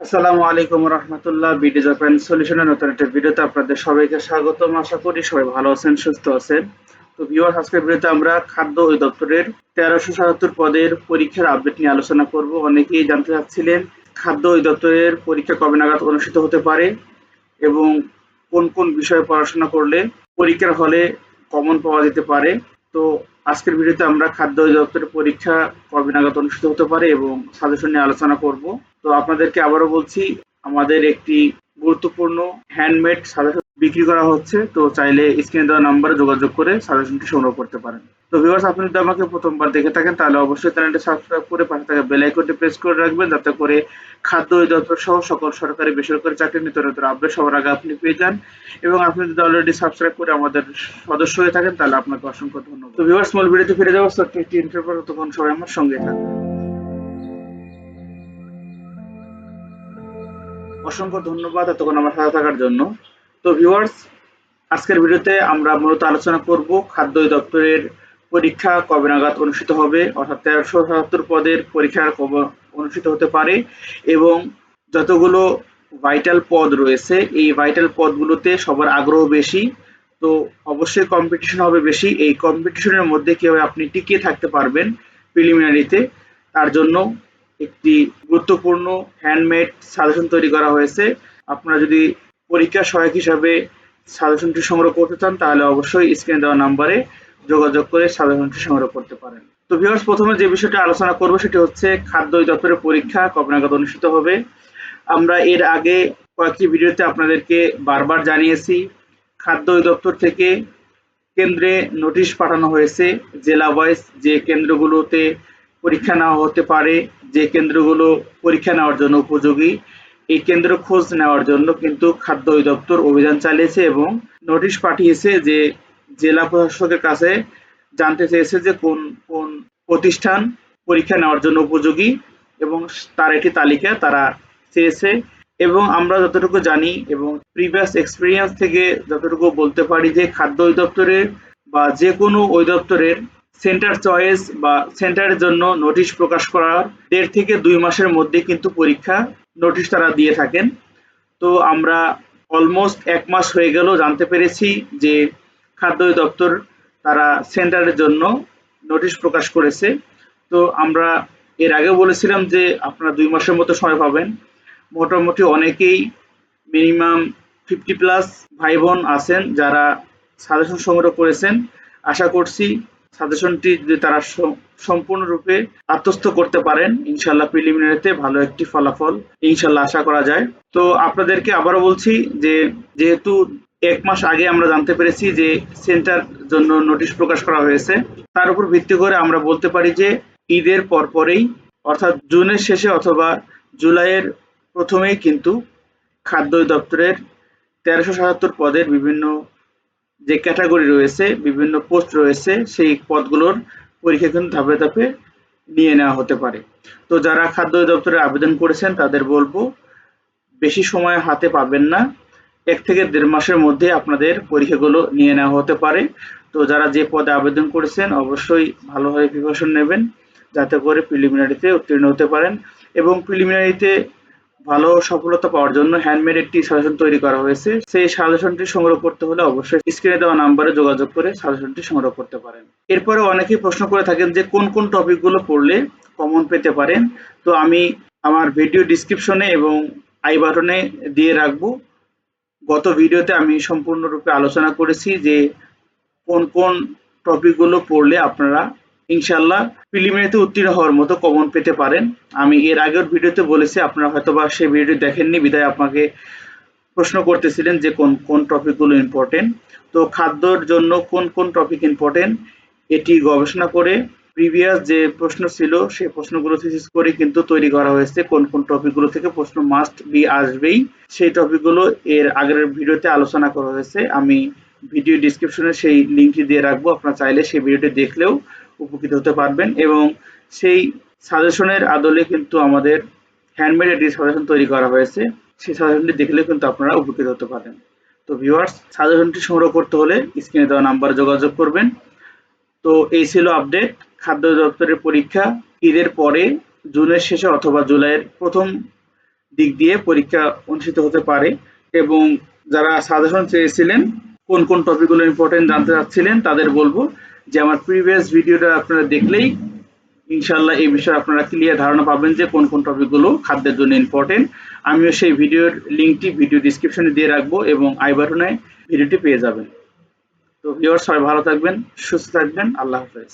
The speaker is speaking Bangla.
আসসালামু আলাইকুম রহমতুল্লাহ বিডি জাপান সলিউশনের নতুন একটা ভিডিওতে আপনাদের সবাইকে স্বাগতম। আশা করি সবাই ভালো আছেন, সুস্থ আছেন। তো ভিউয়ার আজকের ভিডিওতে আমরা খাদ্য অধিদপ্তরের তেরোশো সাতাত্তর পদের পরীক্ষার আপডেট নিয়ে আলোচনা করব। অনেকেই জানতে চাচ্ছিলেন খাদ্য অধিদপ্তরের পরীক্ষা কবে নাগাদ অনুষ্ঠিত হতে পারে এবং কোন কোন বিষয়ে পড়াশোনা করলে পরীক্ষার হলে কমন পাওয়া যেতে পারে। তো আজকের ভিডিওতে আমরা খাদ্য অধিদপ্তরের পরীক্ষা কবে নাগাদ অনুষ্ঠিত হতে পারে এবং সাজেশন নিয়ে আলোচনা করব। তো আপনাদেরকে আবারও বলছি, আমাদের একটি গুরুত্বপূর্ণ হ্যান্ডমেড সাজেশন বিক্রি করা হচ্ছে, তো চাইলে স্ক্রিনে দেওয়া নাম্বারে যোগাযোগ করে সাজেশনটি সংগ্রহ করতে পারেন। তো ভিউয়ার্স আপনি যদি আমাকে প্রথমবার দেখে থাকেন, তাহলে অবশ্যই চ্যানেলটি সাবস্ক্রাইব করে পাশে থাকা বেল আইকনটি প্রেস করে রাখবেন, যাতে করে খাদ্য অধিদপ্তর সহ সকল সরকারি, বেসরকারি চাকরি নিত্য নতুন আপডেট সবার আগে আপনি পেয়ে যান। এবং আপনি যদি অলরেডি সাবস্ক্রাইব করে আমাদের সদস্য হয়ে থাকেন, তাহলে আপনাকে অসংখ্য ধন্যবাদ। তো ভিউয়ার্স মূল ভিডিওতে ফিরে যাওয়ার ছোট্ট একটি ইন্টারভিউ তখন সবাই আমার সঙ্গে থাকবেন। অসংখ্য ধন্যবাদ এতক্ষণ আমার সাথে থাকার জন্য। তো ভিউয়ার্স আজকের ভিডিওতে আমরা মূলত আলোচনা করব খাদ্য দপ্তরের পরীক্ষা কবে নাগাদ অনুষ্ঠিত হবে, অর্থাৎ তেরোশো সাতাত্তর পদের পরীক্ষা কবে অনুষ্ঠিত হতে পারে এবং যতগুলো ভাইটাল পদ রয়েছে, এই ভাইটাল পদগুলোতে সবার আগ্রহ বেশি। তো অবশ্যই কম্পিটিশন হবে বেশি। এই কম্পিটিশনের মধ্যে কীভাবে আপনি টিকিয়ে থাকতে পারবেন প্রিলিমিনারিতে তার জন্য একটি গুরুত্বপূর্ণ হ্যান্ডমেড সাজেশন তৈরি করা হয়েছে। আপনারা যদি পরীক্ষা সহায়ক হিসাবে সাজেশনটি সংগ্রহ করতে চান, তাহলে অবশ্যই স্ক্রিনে দেওয়া নাম্বারে যোগাযোগ করে সাজেশনটি সংগ্রহ করতে পারেন। তো ভিউয়ার্স প্রথমে যে বিষয়টা আলোচনা করব, সেটি হচ্ছে খাদ্য দপ্তরের পরীক্ষা কবে নাগাদ অনুষ্ঠিত হবে। আমরা এর আগে কয়েকটি ভিডিওতে আপনাদেরকে বারবার জানিয়েছি, খাদ্য দপ্তর থেকে কেন্দ্রে নোটিশ পাঠানো হয়েছে, জেলা ওয়াইজ যে কেন্দ্রগুলোতে পরীক্ষা নেওয়া হতে পারে, যে কেন্দ্রগুলো পরীক্ষা নেওয়ার জন্য উপযোগী, এই কেন্দ্র খোঁজ নেওয়ার জন্য কিন্তু খাদ্য অধিদপ্তর অভিযান চালিয়েছে এবং নোটিশ পাঠিয়েছে যে জেলা প্রশাসকের কাছে জানতে চেয়েছে যে কোন কোন প্রতিষ্ঠান পরীক্ষা নেওয়ার জন্য উপযোগী এবং তার একটি তালিকা তারা চেয়েছে। এবং আমরা যতটুকু জানি এবং প্রিভিয়াস এক্সপিরিয়েন্স থেকে যতটুকু বলতে পারি যে খাদ্য অধিদপ্তরের বা যে কোনো অধিদপ্তরের সেন্টার চয়েস বা সেন্টারের জন্য নোটিশ প্রকাশ করার দেড় থেকে দুই মাসের মধ্যে কিন্তু পরীক্ষা নোটিশ তারা দিয়ে থাকেন। তো আমরা অলমোস্ট এক মাস হয়ে গেল জানতে পেরেছি যে খাদ্য দপ্তর তারা সেন্টারের জন্য নোটিশ প্রকাশ করেছে। তো আমরা এর আগে বলেছিলাম যে আপনারা দুই মাসের মতো সময় পাবেন। মোটামুটি অনেকেই মিনিমাম ফিফটি প্লাস ভাই বোন আছেন যারা সাজেশন সংগ্রহ করেছেন। আশা করছি সাজেশনটি যদি তারা সম্পূর্ণরূপে আত্মস্থ করতে পারেন ইনশাল্লাহ প্রিলিমিনারিতে ভালো একটি ফলাফল ইনশাল্লাহ আশা করা যায়। তো আপনাদেরকে আবারও বলছি যে, যেহেতু এক মাস আগে আমরা জানতে পেরেছি যে সেন্টার জন্য নোটিশ প্রকাশ করা হয়েছে, তার উপর ভিত্তি করে আমরা বলতে পারি যে ঈদের পরপরেই, অর্থাৎ জুনের শেষে অথবা জুলাইয়ের প্রথমেই কিন্তু খাদ্য দপ্তরের তেরোশো সাতাত্তর পদের বিভিন্ন যে ক্যাটাগরি রয়েছে, বিভিন্ন পোস্ট রয়েছে, সেই পদগুলোর পরীক্ষা কিন্তু ধাপে ধাপে নিয়ে নেওয়া হতে পারে। তো যারা খাদ্য দপ্তরে আবেদন করেছেন, তাদের বলব, বেশি সময় হাতে পাবেন না। এক থেকে দেড় মাসের মধ্যে আপনাদের পরীক্ষাগুলো নিয়ে নেওয়া হতে পারে। তো যারা যে পদে আবেদন করেছেন, অবশ্যই ভালোভাবে প্রিপারেশন নেবেন, যাতে করে প্রিলিমিনারিতে উত্তীর্ণ হতে পারেন। এবং প্রিলিমিনারিতে ভালো সফলতা পাওয়ার জন্য হ্যান্ডমেড একটি সাজেশন তৈরি করা হয়েছে। সেই সাজেশনটি সংগ্রহ করতে হলে অবশ্যই স্ক্রিনে দেওয়া নাম্বারে যোগাযোগ করে সাজেশনটি সংগ্রহ করতে পারেন। এরপরে অনেকেই প্রশ্ন করে থাকেন যে কোন কোন টপিকগুলো পড়লে কমন পেতে পারেন? তো আমি আমার ভিডিও ডিসক্রিপশনে এবং আই বাটনে দিয়ে রাখব। গত ভিডিওতে আমি সম্পূর্ণরূপে আলোচনা করেছি যে কোন কোন টপিকগুলো পড়লে আপনারা ইনশাল্লাহ প্রিলিমিনারিতে উত্তীর্ণ হওয়ার মতো কমন পেতে পারেন। আমি এর আগের ভিডিওতে বলেছি, আপনারা হয়তোবা সেই ভিডিও দেখেননি বিদায় আপনাকে প্রশ্ন করতেছিলেন যে কোন কোন টপিকগুলো ইম্পর্টেন্ট তো খাদ্যর জন্য কোন কোন টপিক ইম্পর্টেন্ট এটি গবেষণা করে প্রিভিয়াস যে প্রশ্ন ছিল, সেই প্রশ্নগুলো থিসিস করে কিন্তু তৈরি করা হয়েছে, কোন কোন টপিকগুলো থেকে প্রশ্ন মাস্ট বি আসবেই। সেই টপিকগুলো এর আগের ভিডিওতে আলোচনা করা হয়েছে। আমি ভিডিও ডিসক্রিপশনে সেই লিঙ্কটি দিয়ে রাখব, আপনারা চাইলে সেই ভিডিওটি দেখলেও উপকৃত হতে পারবেন এবং সেই সাজেশনের আদলে কিন্তু আমাদের হ্যান্ডমেড একটি সাজেশন তৈরি করা হয়েছে। সেই সাজেশনটি দেখলে কিন্তু আপনারা উপকৃত হতে পারেন তো ভিউয়ার্স সাজেশনটি সংগ্রহ করতে হলে স্ক্রিনে দেওয়া নাম্বারে যোগাযোগ করবেন। তো এই ছিল আপডেট খাদ্য দপ্তরের পরীক্ষা ঈদের পরে, জুনের শেষে অথবা জুলাইয়ের প্রথম দিক দিয়ে পরীক্ষা অনুষ্ঠিত হতে পারে এবং যারা সাজেশন চেয়েছিলেন, কোন কোন টপিকগুলো ইম্পর্টেন্ট জানতে চাচ্ছিলেন, তাদের বলব যে আমার প্রিভিয়াস ভিডিওটা আপনারা দেখলেই ইনশাল্লাহ এই বিষয়ে আপনারা ক্লিয়ার ধারণা পাবেন যে কোন কোন টপিকগুলো খাদ্যের জন্য ইম্পর্টেন্ট আমিও সেই ভিডিওর লিঙ্কটি ভিডিও ডিসক্রিপশনে দিয়ে রাখব এবং আই বাটনে ভিডিওটি পেয়ে যাবেন। তো ভিওর সবাই ভালো থাকবেন, সুস্থ থাকবেন, আল্লাহ হাফেজ।